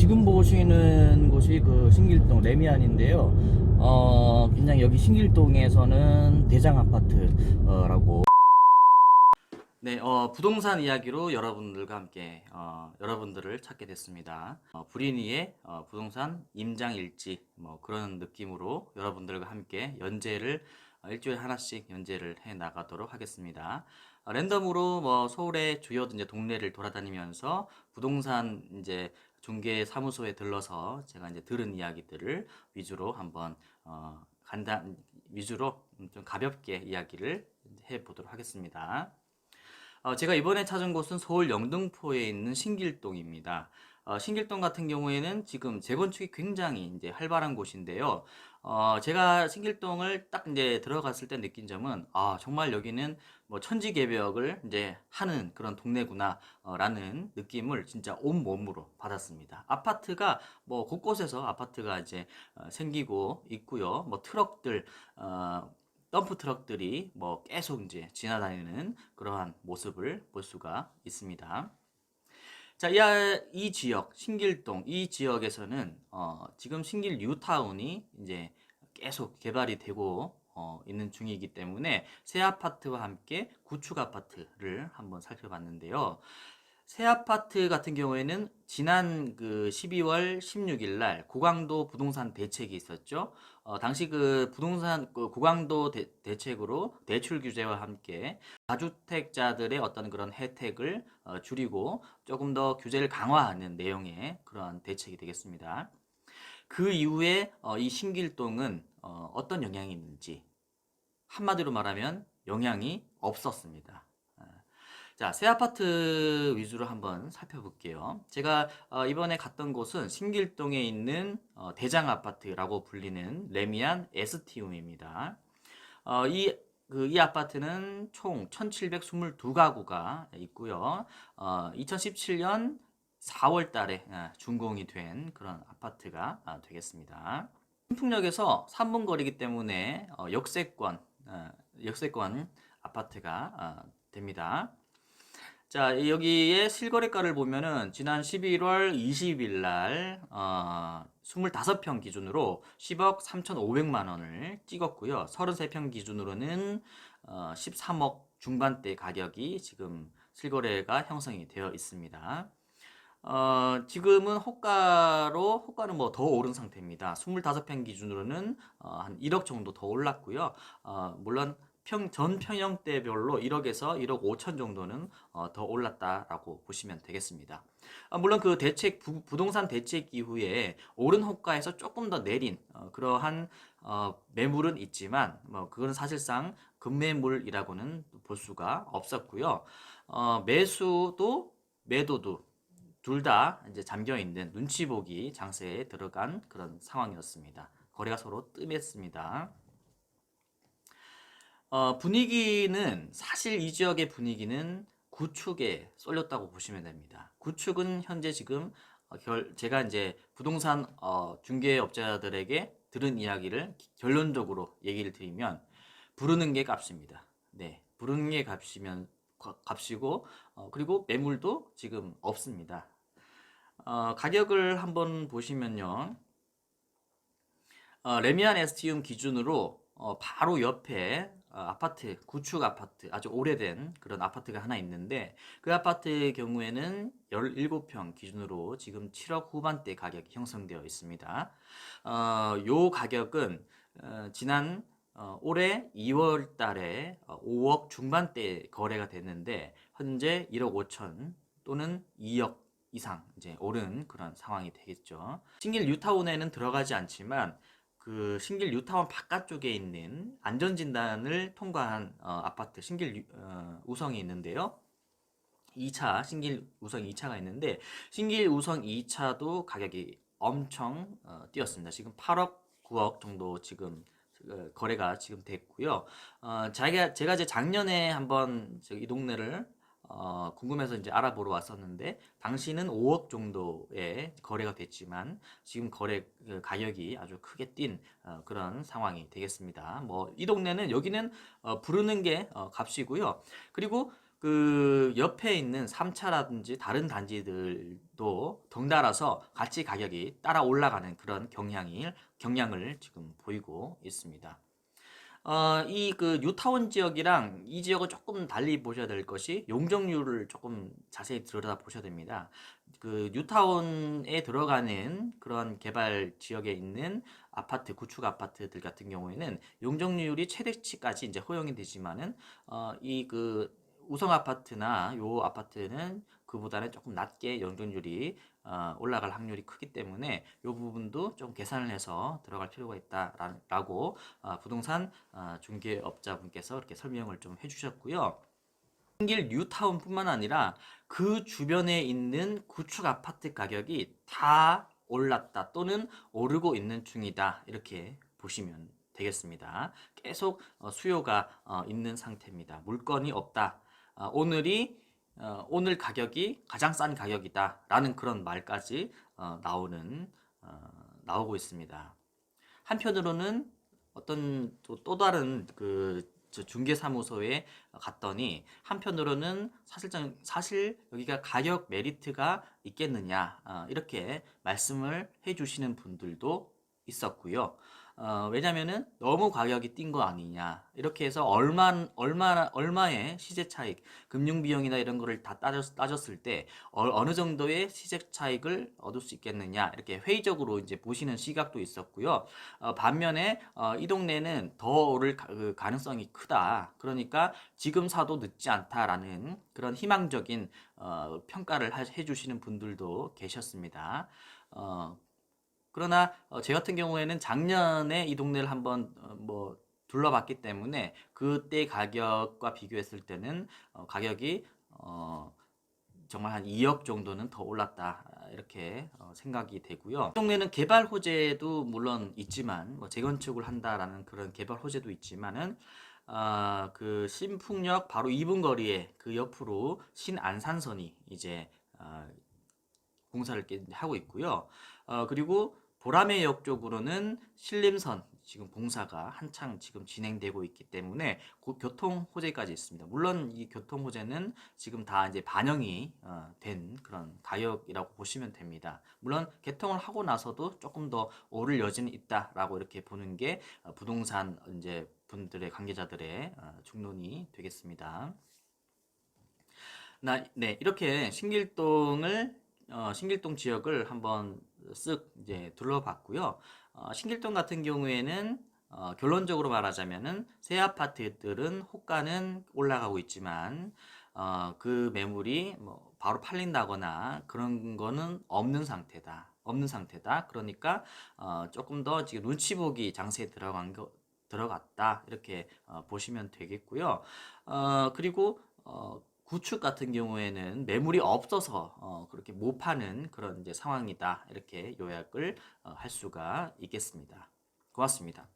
지금 보시는 곳이 그 신길동 레미안인데요. 어, 그냥 여기 신길동에서는 대장 아파트라고. 네, 어, 부동산 이야기로 여러분들과 함께 어, 여러분들을 찾게 됐습니다. 어, 브리니의 어, 부동산 임장 일지 뭐 그런 느낌으로 여러분들과 함께 연재를 어, 일주일에 하나씩 연재를 해 나가도록 하겠습니다. 어, 랜덤으로 뭐 서울의 주요 이제 동네를 돌아다니면서 부동산 이제 중개 사무소에 들러서 제가 이제 들은 이야기들을 위주로 한번 어, 간단 위주로 좀 가볍게 이야기를 해 보도록 하겠습니다. 어, 제가 이번에 찾은 곳은 서울 영등포에 있는 신길동입니다. 어, 신길동 같은 경우에는 지금 재건축이 굉장히 이제 활발한 곳인데요. 어, 제가 신길동을 딱 이제 들어갔을 때 느낀 점은 아, 정말 여기는 뭐 천지 개벽을 이제 하는 그런 동네구나 어, 라는 느낌을 진짜 온 몸으로 받았습니다. 아파트가 뭐 곳곳에서 아파트가 이제 어, 생기고 있고요. 뭐 트럭들 어, 덤프 트럭들이 뭐 계속 이제 지나다니는 그러한 모습을 볼 수가 있습니다. 자, 이, 아- 이 지역, 신길동, 이 지역에서는, 어, 지금 신길 뉴타운이 이제 계속 개발이 되고, 어, 있는 중이기 때문에 새 아파트와 함께 구축 아파트를 한번 살펴봤는데요. 새 아파트 같은 경우에는 지난 그 12월 16일 날 고강도 부동산 대책이 있었죠. 어, 당시 그 부동산 그 고강도 대, 대책으로 대출 규제와 함께 다주택자들의 어떤 그런 혜택을 어, 줄이고 조금 더 규제를 강화하는 내용의 그런 대책이 되겠습니다. 그 이후에 어, 이 신길동은 어, 어떤 영향이 있는지 한마디로 말하면 영향이 없었습니다. 아, 자, 새 아파트 위주로 한번 살펴볼게요. 제가 어, 이번에 갔던 곳은 신길동에 있는 어, 대장 아파트라고 불리는 레미안 에스티움입니다. 어, 이, 그, 이 아파트는 총 1722가구가 있고요. 어, 2017년 4월 달에 아, 준공이 된 그런 아파트가 아, 되겠습니다. 신풍역에서 3분 거리기 때문에 어, 역세권, 어, 역세권 아파트가 아, 됩니다. 자, 여기에 실거래가를 보면은 지난 11월 20일 날 어, 25평 기준으로 10억 3,500만 원을 찍었고요. 33평 기준으로는 어, 13억 중반대 가격이 지금 실거래가 형성이 되어 있습니다. 어, 지금은 호가로, 호가는 뭐 더 오른 상태입니다. 25평 기준으로는 어, 한 1억 정도 더 올랐고요. 어, 물론 평, 전 평형대별로 1억에서 1억 5천 정도는 어, 더 올랐다라고 보시면 되겠습니다. 아, 물론 그 대책, 부, 부동산 대책 이후에 오른 호가에서 조금 더 내린 어, 그러한 어, 매물은 있지만 뭐 그건 사실상 급매물이라고는 볼 수가 없었고요. 어, 매수도 매도도 둘 다 이제 잠겨 있는 눈치 보기 장세에 들어간 그런 상황이었습니다. 거래가 서로 뜸했습니다. 어, 분위기는 사실 이 지역의 분위기는 구축에 쏠렸다고 보시면 됩니다. 구축은 현재 지금 어, 결, 제가 이제 부동산 어, 중개업자들에게 들은 이야기를 결론적으로 얘기를 드리면 부르는 게 값입니다. 네, 부르는 게 값이면 가- 값이고 어, 그리고 매물도 지금 없습니다. 어, 가격을 한번 보시면요. 어, 레미안 에스티움 기준으로 어, 바로 옆에 어, 아파트, 구축 아파트, 아주 오래된 그런 아파트가 하나 있는데 그 아파트의 경우에는 17평 기준으로 지금 7억 후반대 가격이 형성되어 있습니다. 어, 요 가격은 어, 지난 어, 올해 2월 달에 어, 5억 중반대 거래가 됐는데 현재 1억 5천 또는 2억 이상 이제 오른 그런 상황이 되겠죠. 신길 뉴타운에는 들어가지 않지만 그 신길 뉴타운 바깥쪽에 있는 안전진단을 통과한 어, 아파트 신길 유- 어, 우성이 있는데요. 2차 신길 우성 2차가 있는데 신길 우성 2차도 가격이 엄청 어, 뛰었습니다. 지금 8억 9억 정도 지금 어, 거래가 지금 됐고요. 어, 자기가 제가 이제 작년에 한번 저이 동네를 어, 궁금해서 이제 알아보러 왔었는데 당시는 5억 정도의 거래가 됐지만 지금 거래 그 가격이 아주 크게 뛴 어, 그런 상황이 되겠습니다. 뭐 이 동네는 여기는 어, 부르는 게 어, 값이고요. 그리고 그 옆에 있는 3차라든지 다른 단지들도 덩달아서 같이 가격이 따라 올라가는 그런 경향이 경향을 지금 보이고 있습니다. 어, 이 그 뉴타운 지역이랑 이 지역은 조금 달리 보셔야 될 것이 용적률을 조금 자세히 들여다 보셔야 됩니다. 그 뉴타운에 들어가는 그런 개발 지역에 있는 아파트, 구축 아파트들 같은 경우에는 용적률이 최대치까지 이제 허용이 되지만은 어, 이 그 우성 아파트나 요 아파트는 그보다는 조금 낮게 용적률이 어, 올라갈 확률이 크기 때문에 이 부분도 좀 계산을 해서 들어갈 필요가 있다라고 어, 부동산 어, 중개업자분께서 이렇게 설명을 좀 해주셨고요. 신길 뉴타운뿐만 아니라 그 주변에 있는 구축 아파트 가격이 다 올랐다 또는 오르고 있는 중이다 이렇게 보시면 되겠습니다. 계속 어, 수요가 어, 있는 상태입니다. 물건이 없다. 어, 오늘이 어, 오늘 가격이 가장 싼 가격이다라는 그런 말까지 어, 나오는 어, 나오고 있습니다. 한편으로는 어떤 또, 또 다른 그저 중개사무소에 갔더니 한편으로는 사실상 사실 여기가 가격 메리트가 있겠느냐 어, 이렇게 말씀을 해주시는 분들도 있었고요. 어, 왜냐면은 너무 가격이 뛴 거 아니냐. 이렇게 해서 얼마 얼마 얼마의 시세 차익 금융 비용이나 이런 거를 다 따졌, 따졌을 때 어, 느 정도의 시세 차익을 얻을 수 있겠느냐. 이렇게 회의적으로 이제 보시는 시각도 있었고요. 어, 반면에 어, 이 동네는 더 오를 가, 그 가능성이 크다. 그러니까 지금 사도 늦지 않다라는 그런 희망적인 어, 평가를 하, 해주시는 분들도 계셨습니다. 어, 그러나 어, 제 같은 경우에는 작년에 이 동네를 한번 어, 뭐 둘러봤기 때문에 그때 가격과 비교했을 때는 어, 가격이 어, 정말 한 2억 정도는 더 올랐다 이렇게 어, 생각이 되고요. 이 동네는 개발 호재도 물론 있지만 뭐 재건축을 한다라는 그런 개발 호재도 있지만은 아, 그 신풍역 바로 2분 거리에 그 옆으로 신안산선이 이제 아, 공사를 하고 있고요. 어, 그리고 보라매역 쪽으로는 신림선 지금 공사가 한창 지금 진행되고 있기 때문에 곧 교통 호재까지 있습니다. 물론 이 교통 호재는 지금 다 이제 반영이 어, 된 그런 가격이라고 보시면 됩니다. 물론 개통을 하고 나서도 조금 더 오를 여지는 있다라고 이렇게 보는 게 어, 부동산 이제 분들의 관계자들의 어, 중론이 되겠습니다. 나, 네, 이렇게 신길동을 어, 신길동 지역을 한번 쓱 이제 둘러봤고요. 어, 신길동 같은 경우에는 어, 결론적으로 말하자면은 새 아파트들은 호가는 올라가고 있지만 어, 그 매물이 뭐 바로 팔린다거나 그런 거는 없는 상태다. 없는 상태다. 그러니까 어, 조금 더 지금 눈치 보기 장세에 들어간 거 들어갔다 이렇게 어, 보시면 되겠고요. 어, 그리고 어, 구축 같은 경우에는 매물이 없어서 어, 그렇게 못 파는 그런 이제 상황이다 이렇게 요약을 어, 할 수가 있겠습니다. 고맙습니다.